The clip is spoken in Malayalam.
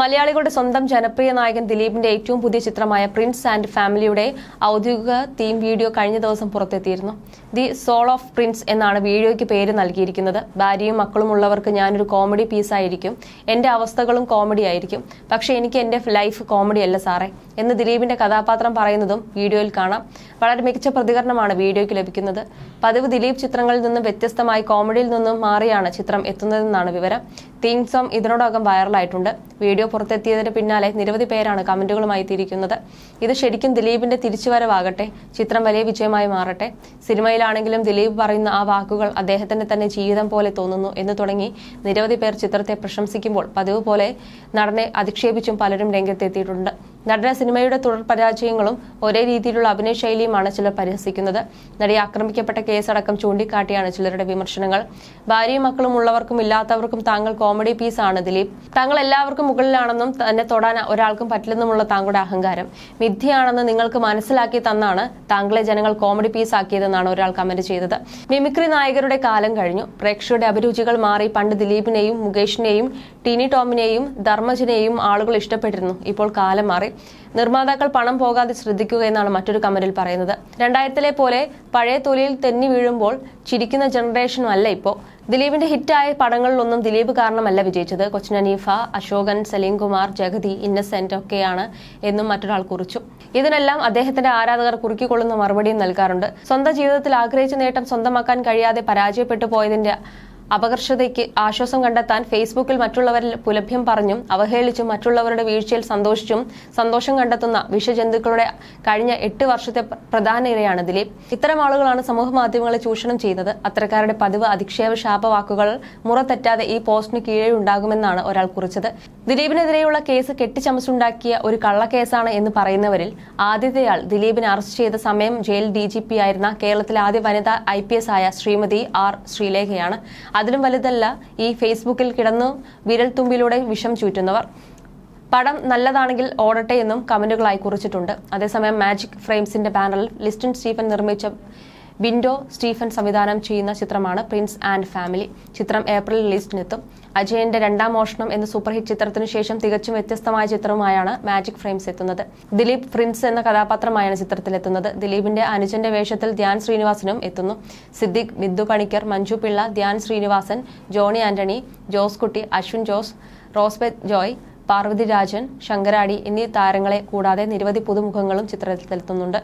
മലയാളികളുടെ സ്വന്തം ജനപ്രിയ നായകൻ ദിലീപിന്റെ ഏറ്റവും പുതിയ ചിത്രമായ പ്രിൻസ് ആൻഡ് ഫാമിലിയുടെ ഔദ്യോഗിക തീം വീഡിയോ കഴിഞ്ഞ ദിവസം പുറത്തെത്തിയിരുന്നു. ദി സോൾ ഓഫ് പ്രിൻസ് എന്നാണ് വീഡിയോയ്ക്ക് പേര് നൽകിയിരിക്കുന്നത്. ഭാര്യയും മക്കളും ഉള്ളവർക്ക് ഞാനൊരു കോമഡി പീസായിരിക്കും എന്റെ അവസ്ഥകളും കോമഡി ആയിരിക്കും. പക്ഷേ എനിക്ക് എന്റെ ലൈഫ് കോമഡി അല്ല സാറേ. എന്ന് ദിലീപിന്റെ കഥാപാത്രം പറയുന്നതും വീഡിയോയിൽ കാണാം. വളരെ മികച്ച പ്രതികരണമാണ് വീഡിയോയ്ക്ക് ലഭിക്കുന്നത്. പതിവ് ദിലീപ് ചിത്രങ്ങളിൽ നിന്നും വ്യത്യസ്തമായി കോമഡിയിൽ നിന്നും മാറിയാണ് ചിത്രം എത്തുന്നതെന്നാണ് വിവരം. തീം സോങ് ഇതിനോടകം വൈറലായിട്ടുണ്ട്. വീഡിയോ പുറത്തെത്തിയതിന് പിന്നാലെ നിരവധി പേരാണ് കമന്റുകളുമായി തിരിക്കുന്നത് ഇത് ശരിക്കും ദിലീപിന്റെ തിരിച്ചുവരവാകട്ടെ ചിത്രം വലിയ വിജയമായി മാറട്ടെ. സിനിമയിലാണെങ്കിലും ദിലീപ് പറയുന്ന ആ വാക്കുകൾ അദ്ദേഹത്തിന്റെ തന്നെ ജീവിതം പോലെ തോന്നുന്നു എന്ന് തുടങ്ങി നിരവധി പേർ ചിത്രത്തെ പ്രശംസിക്കുമ്പോൾ പതിവ് പോലെ നടനെ അധിക്ഷേപിച്ചും പലരും രംഗത്തെത്തിയിട്ടുണ്ട്. നടന സിനിമയുടെ തുടർ പരാജയങ്ങളും ഒരേ രീതിയിലുള്ള അഭിനയ ശൈലിയുമാണ് ചിലർ പരിഹസിക്കുന്നത്. നടി ആക്രമിക്കപ്പെട്ട കേസടക്കം ചൂണ്ടിക്കാട്ടിയാണ് ചിലരുടെ വിമർശനങ്ങൾ. ഭാര്യയും മക്കളും ഉള്ളവർക്കും ഇല്ലാത്തവർക്കും താങ്കൾ കോമഡി പീസ് ആണ് ദിലീപ്. താങ്കൾ എല്ലാവർക്കും മുകളിലാണെന്നും തന്നെ തൊടാൻ ഒരാൾക്കും പറ്റില്ലെന്നുമുള്ള താങ്കളുടെ അഹങ്കാരം. മിഥ്യയാണെന്ന് നിങ്ങൾക്ക് മനസ്സിലാക്കി തന്നാണ് താങ്കളെ ജനങ്ങൾ കോമഡി പീസ് ആക്കിയതെന്നാണ് ഒരാൾ കമന്റ് ചെയ്തത്. മിമിക്രി നായകരുടെ കാലം കഴിഞ്ഞു. പ്രേക്ഷകരുടെ അഭിരുചികൾ മാറി. പണ്ട് ദിലീപിനെയും മുകേഷിനെയും ടിനി ടോമിനെയും ധർമ്മജിനെയും ആളുകൾ ഇഷ്ടപ്പെട്ടിരുന്നു. ഇപ്പോൾ കാലം മാറി. നിർമ്മാതാക്കൾ പണം പോകാതെ ശ്രദ്ധിക്കുക എന്നാണ് മറ്റൊരു കമന്റിൽ പറയുന്നത്. രണ്ടായിരത്തിലെ പോലെ പഴയ തൊലിയിൽ തെന്നി വീഴുമ്പോൾ ചിരിക്കുന്ന ജനറേഷനും അല്ല ഇപ്പോൾ ദിലീപിന്റെ ഹിറ്റായ പടങ്ങളിലൊന്നും ദിലീപ് കാരണമല്ല വിജയിച്ചത്. കൊച്ചിൻ അനീഫ അശോകൻ സലീം കുമാർ ജഗതി ഇന്നസെന്റ് ഒക്കെയാണ് എന്നും മറ്റൊരാൾ കുറിച്ചു. ഇതിനെല്ലാം അദ്ദേഹത്തിന്റെ ആരാധകർ കുറുക്കിക്കൊള്ളുന്ന മറുപടിയും നൽകാറുണ്ട്. സ്വന്തം ജീവിതത്തിൽ ആഗ്രഹിച്ച നേട്ടം സ്വന്തമാക്കാൻ കഴിയാതെ പരാജയപ്പെട്ടു പോയതിന്റെ അപകർഷതയ്ക്ക് ആശ്വാസം കണ്ടെത്താൻ ഫേസ്ബുക്കിൽ മറ്റുള്ളവരിൽ പുലഭ്യം പറഞ്ഞും അവഹേളിച്ചും മറ്റുള്ളവരുടെ വീഴ്ചയിൽ സന്തോഷിച്ചും സന്തോഷം കണ്ടെത്തുന്ന വിഷജന്തുക്കളുടെ കഴിഞ്ഞ എട്ട് വർഷത്തെ പ്ര- പ്രധാന ഇരയാണ് ദിലീപ്. ഇത്തരം ആളുകളാണ് സമൂഹ മാധ്യമങ്ങളെ ചൂഷണം ചെയ്യുന്നത് അത്തരക്കാരുടെ പതിവ് അധിക്ഷേപ ശാപവാക്കുകൾ മുറ തെറ്റാതെ ഈ പോസ്റ്റിന് കീഴേ ഉണ്ടാകുമെന്നാണ് ഒരാൾ കുറിച്ചത്. ദിലീപിനെതിരെയുള്ള കേസ് കെട്ടിച്ചമച്ചുണ്ടാക്കിയ ഒരു കള്ളക്കേസാണ് എന്ന് പറയുന്നവരിൽ ആദ്യത്തെയാൾ ദിലീപിനെ അറസ്റ്റ് ചെയ്ത സമയം ജയിൽ ഡി ആയിരുന്ന കേരളത്തിലെ ആദ്യ വനിതാ ഐ ആയ ശ്രീമതി ആർ ശ്രീലേഖയാണ്. അതിലും വലുതല്ല ഈ ഫേസ്ബുക്കിൽ കിടന്നു വിരൽ തുമ്പിലൂടെ വിഷം ചൂറ്റുന്നവർ. പടം നല്ലതാണെങ്കിൽ ഓടട്ടെ എന്നും കമന്റുകളായി കുറിച്ചിട്ടുണ്ട്. അതേസമയം മാജിക് ഫ്രെയിംസിന്റെ ബാനറിൽ ലിസ്റ്റൻ സ്റ്റീഫൻ നിർമ്മിച്ച വിൻഡോ സ്റ്റീഫൻ സംവിധാനം ചെയ്യുന്ന ചിത്രമാണ് പ്രിൻസ് ആൻഡ് ഫാമിലി. ചിത്രം ഏപ്രിൽ റിലീസിനെത്തും. അജയന്റെ രണ്ടാം മോഷണം എന്ന സൂപ്പർ ഹിറ്റ് ചിത്രത്തിനു ശേഷം തികച്ചും വ്യത്യസ്തമായ ചിത്രവുമായാണ് മാജിക് ഫ്രെയിംസ് എത്തുന്നത്. ദിലീപ് പ്രിൻസ് എന്ന കഥാപാത്രമായാണ് ചിത്രത്തിലെത്തുന്നത്. ദിലീപിന്റെ അനുജന്റെ വേഷത്തിൽ ധ്യാൻ ശ്രീനിവാസനും എത്തുന്നു. Siddique Bindu Panicker Manju Pillai Dhyan Sreenivasan Johny Antony Jose Kutty Ashwin Jose റോസ്ബെത് Joy Parvathi Rajan Sankaradi എന്നീ താരങ്ങളെ കൂടാതെ നിരവധി പുതുമുഖങ്ങളും ചിത്രത്തിലെത്തുന്നുണ്ട്.